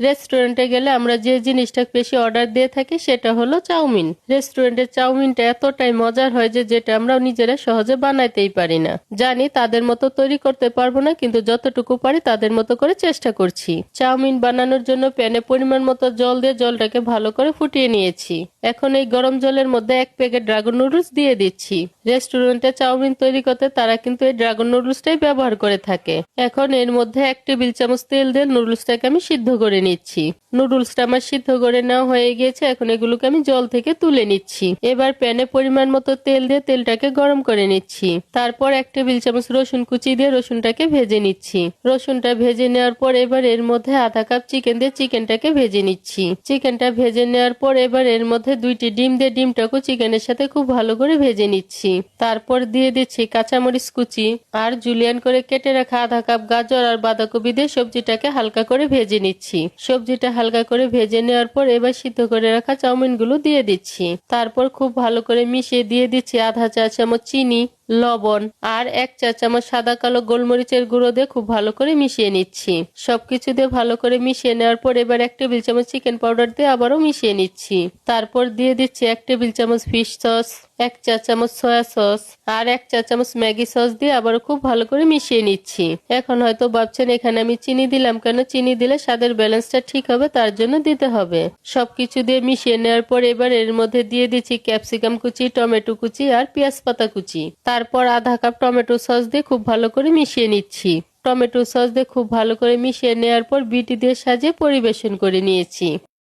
রেস্টুরেন্টে গেলে আমরা যে জিনিসটা বেশি অর্ডার দিয়ে থাকি সেটা হলো চাউমিন। রেস্টুরেন্টের চাউমিনটা এতটাই মজার হয় যে যেটা আমরা নিজেরা সহজে বানাইতেই পারি না। জানি তাদের মতো তৈরি করতে পারব না, কিন্তু যতটুকু পারি তাদের মতো করে চেষ্টা করছি। চাউমিন বানানোর জন্য প্যানে পরিমাণ মতো জল দিয়ে জলটাকে ভালো করে ফুটিয়ে নিয়েছি। এখন এই গরম জলের মধ্যে এক প্যাকেট ড্রাগন নুডলস দিয়ে দিচ্ছি। রেস্টুরেন্টে চাউমিন তৈরি করতে তারা কিন্তু এই ড্রাগন নুডলসটাই ব্যবহার করে থাকে। এখন এর মধ্যে এক টেবিল চামচ তেল দিয়ে নুডলসটাকে আমি সিদ্ধ করে নিচ্ছি। নুডলসটা আমার সিদ্ধ করে নেওয়া হয়ে গিয়েছে এখন এগুলোকে আমি জল থেকে তুলে নিচ্ছি। এবার প্যানে পরিমাণ মতো তেল দিয়ে তেলটাকে গরম করে নিচ্ছি। তারপর এক টেবিল চামচ রসুন কুচি দিয়ে রসুনটাকে ভেজে নিচ্ছি। রসুনটা ভেজে নেওয়ার পর এবার এর মধ্যে আধা কাপ চিকেন দিয়ে চিকেনটাকে ভেজে নিচ্ছি। চিকেনটা ভেজে নেওয়ার পর এবার এর মধ্যে দুইটি ডিম দিয়ে ডিমটাকে চিকেনের সাথে খুব ভালো করে ভেজে নিচ্ছি। তারপর দিয়ে দিচ্ছি কাঁচামরিচ কুচি আর জুলিয়ান করে কেটে রাখা আধা কাপ গাজর আর বাঁধাকপি দিয়ে সবজিটাকে হালকা করে ভেজে নিচ্ছি। সবজিটা হালকা করে ভেজে নেওয়ার পর এবার সিদ্ধ করে রাখা চাউমিনগুলো দিয়ে দিচ্ছি। তারপর খুব ভালো করে মিশিয়ে দিয়ে দিচ্ছি আধা চা চামচ চিনি। লবণ আর এক চা চামচ সাদা কালো গোলমরিচের গুঁড়ো দিয়ে খুব ভালো করে মিশিয়ে নিচ্ছি। সবকিছু দিয়ে ভালো করে মিশিয়ে নেওয়ার পর এবার এক টেবিল চামচ চিকেন পাউডার দিয়ে আবারও মিশিয়ে নিচ্ছি। তারপর দিয়ে দিচ্ছি এক টেবিল চামচ ফিশ সস, এক চা চামচ সয়া সস আর এক চা চামচ ম্যাগি সস দিয়ে আবারও খুব ভালো করে মিশিয়ে নিচ্ছি। এখন হয়তো ভাবছেন, এখানে আমি চিনি দিলাম কেন? চিনি দিলে স্বাদের ব্যালেন্সটা ঠিক হবে, তার জন্য দিতে হবে। সবকিছু দিয়ে মিশিয়ে নেওয়ার পর এবার এর মধ্যে দিয়ে দিচ্ছি ক্যাপসিকাম কুচি, টমেটো কুচি আর পেঁয়াজ পাতা কুচি। তারপর আধা কাপ টমেটো সস দিয়ে খুব ভালো করে মিশিয়ে নিচ্ছি। টমেটো সস দিয়ে খুব ভালো করে মিশিয়ে নেওয়ার পর বিটি দিয়ে সাজিয়ে পরিবেশন করে নিয়েছি।